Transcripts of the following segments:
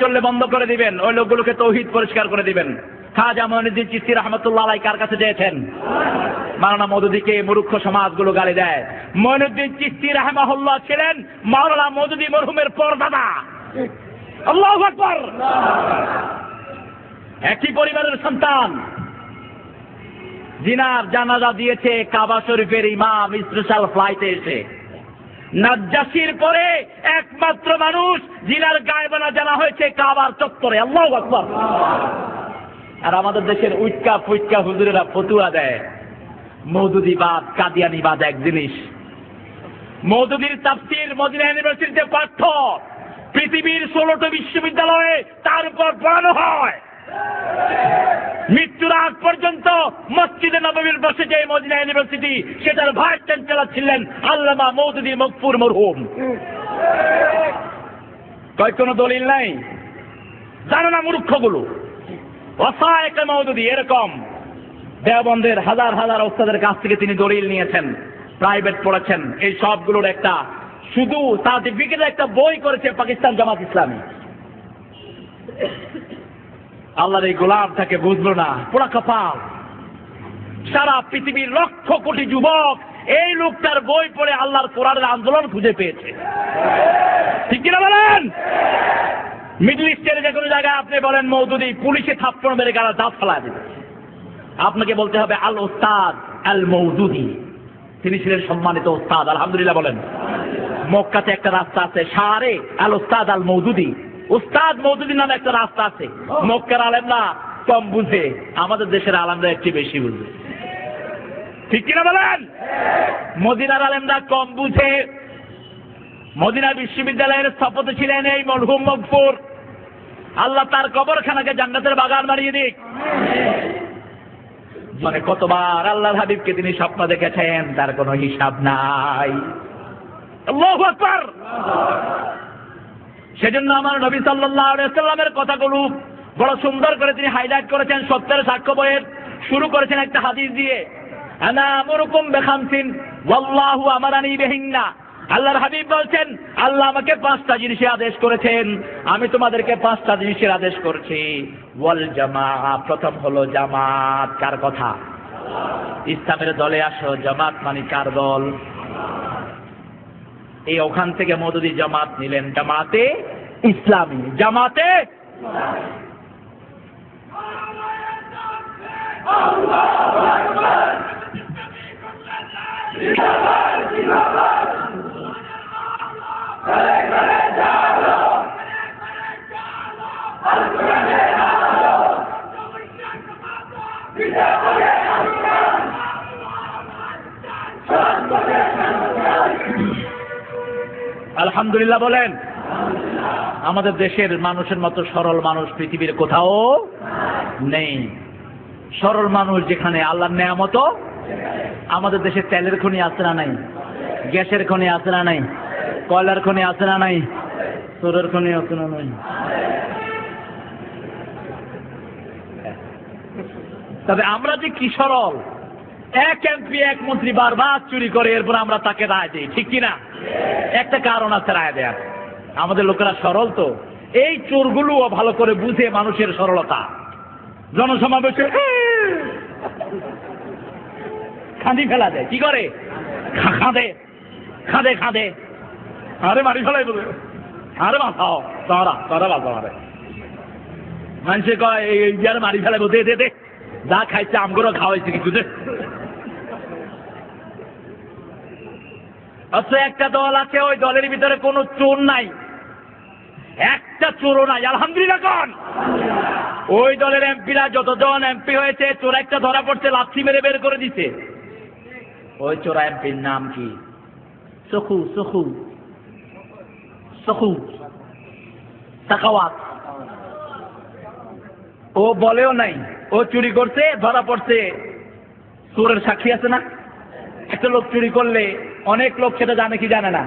চললে বন্ধ করে দিবেন। ওই লোকগুলোকে তৌহিদ পরিষ্কার করে দিবেন। খাজা মহিনুদ্দিন চিস্তি রহমতুল্লাহ আলাই কার কাছে চেয়েছেন? মাওলানা মধুদিকে মূর্খ সমাজগুলো গালি দেয়। মহিনুদ্দিন চিস্তি রাহমাহুল্লাহ ছিলেন মাওলানা মধুদি মরহুমের পরদাদা। আল্লাহ আকবর। একই পরিবারের সন্তান। জিনার জানাজা দিয়েছে কাবা শরীফের ইমাম স্পেশাল ফ্লাইটে এসে। নাজ্জাসির পরে একমাত্র মানুষ জিনার গায়েবানা জানা হয়েছে কাবার চত্বরে। আল্লাহ আকবর। আর আমাদের দেশের উইটকা ফুইটকা হুজুরেরা ফতুয়া দেয়। মৌদুদিবাদ কাদিয়ানিবাদ এক জিনিস। মৌদুদির তাফসির মদিনা ইউনিভার্সিটিতে পাঠ্য। পৃথিবীর ষোলোটি বিশ্ববিদ্যালয়ে তার উপর পড়ানো হয়। মৃত্যুর আগ পর্যন্ত মসজিদে নবমীর বসে যে মদিনা ইউনিভার্সিটি, সেটার ভাইস চ্যান্সেলর ছিলেন আল্লামা মৌদুদি মকফুর মরহুম। কয় কোনো দলিল নাই? জানো না মূর্খগুলো? অসহায়কে মৌদুদি এরকম দেওবন্দের হাজার হাজার ওস্তাদের কাছ থেকে তিনি দলিল নিয়েছেন, প্রাইভেট পড়েছেন। এই সবগুলোর একটা শুধু সার্টিফিকেটের একটা বই করেছে পাকিস্তান জামাত ইসলামী। আল্লাহর এই গোলামটাকে বুঝলো না। পোড়া কপাল। সারা পৃথিবীর লক্ষ কোটি যুবক এই লোকটার বই পড়ে আল্লাহর কোরআনের আন্দোলন খুঁজে পেয়েছে। ঠিক কিনা বলেন? মিডল ইস্টের যে কোনো জায়গায় আপনি বলেন, মৌদুদি, পুলিশে থাপ্পড় মেরে গালা দাঁত ফেলা দেবে। আপনাকে বলতে হবে, আল ওস্তাদ আল মৌদুদি। তিনি ছিলেন সম্মানিত ওস্তাদ আলহামদুলিল্লাহ বলেন। মক্কাতে একটা রাস্তা আছে, সারে আল ওস্তাদ আল মৌদুদি। উস্তাদ মৌদুদি নামে একটা রাস্তা আছে। মক্কার আলেমরা কম বুঝে, আমাদের দেশের আলেমরা একটু বেশি বুঝে। ঠিক কিনা বলেন? মদিনার আলেমরা কম বুঝে। মদিনা বিশ্ববিদ্যালয়ের স্থপতি ছিলেন এই মরহুম মকফুর। আল্লাহ তার কবরখানাকে জান্নাতের বাগান বানিয়ে দিক। মানে কতবার আল্লাহ হাবিবকে তিনি স্বপ্ন দেখেছেন, তার কোনো হিসাব নাই। আল্লাহু আকবার! সেজন্য আমার নবী সাল্লাল্লাহু আলাইহি সাল্লামের কথাগুলো বড় সুন্দর করে তিনি হাইলাইট করেছেন সত্যের সাক্ষ্য বইয়ের। শুরু করেছেন একটা হাদিস দিয়ে, আনা আমরুকুম বেখামসিন, ওয়াল্লাহু আমারানি বিহিন্না। আল্লাহর হাবিব বলছেন, আল্লাহ আমাকে পাঁচটা জিনিসের আদেশ করেছেন, আমি তোমাদেরকে পাঁচটা জিনিসের আদেশ করছি। ওয়াল জামা প্রথম হলো জামাত, কার কথা? ইসলামের দলে আসো, জামাত মানে কার দল? এই ওখান থেকে মদুদি জামাত নিলেন। জামাতে ইসলামী। জামাতে আলহামদুলিল্লাহ বলেন। আমাদের দেশের মানুষের মতো সরল মানুষ পৃথিবীর কোথাও নেই। সরল মানুষ যেখানে আল্লাহর নেয়ামত, আমাদের দেশে তেলের খনি আছে না নাই? গ্যাসের খনি আছে না নাই? কয়লার খনি আছে না নাই? সোরের খনি আছে না নাই? তবে আমরা যে কি সরল এক এমপি, এক মন্ত্রী বারবার চুরি করে, এরপর আমরা তাকে রায় দিই। ঠিক কিনা? একটা কারণ আছে রায় দেয়ার। আমাদের লোকেরা সরল তো। এই চোরগুলোও ভালো করে বুঝে মানুষের সরলতা। জনসমাবেশে খাঁদি ফেলা দেয়। কি করে? খাঁদে। খাঁদে খাঁদে। আরে মারি ফেলাই বলে। আরে বাঁচাও তারা তারা বাঁচাও আরে মানুষে কয়, এই মারি ফেলাইবো দে দে দে। যা খাইছে, আমগুলো খাওয়াইছে কিছু, দে। অথচ একটা দল আছে, ওই দলের ভিতরে কোনো চোর নাই। একটা চোরও নাই, আলহামদুলিল্লাহ কন। ওই দলের এমপিরা যতজন এমপি হয়েছে, চোর একটা ধরা পড়ছে, লাথি মেরে বের করে দিছে। ওই চোরা এমপির নাম কি? সখু সখু। সখু। সাকাওয়াত ও বলেও নাই, ও চুরি করছে, ধরা পড়ছে। চোরের সাক্ষী আছে না? একটা লোক চুরি করলে অনেক লোক সেটা জানে কি জানে না।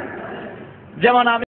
যেমন আমি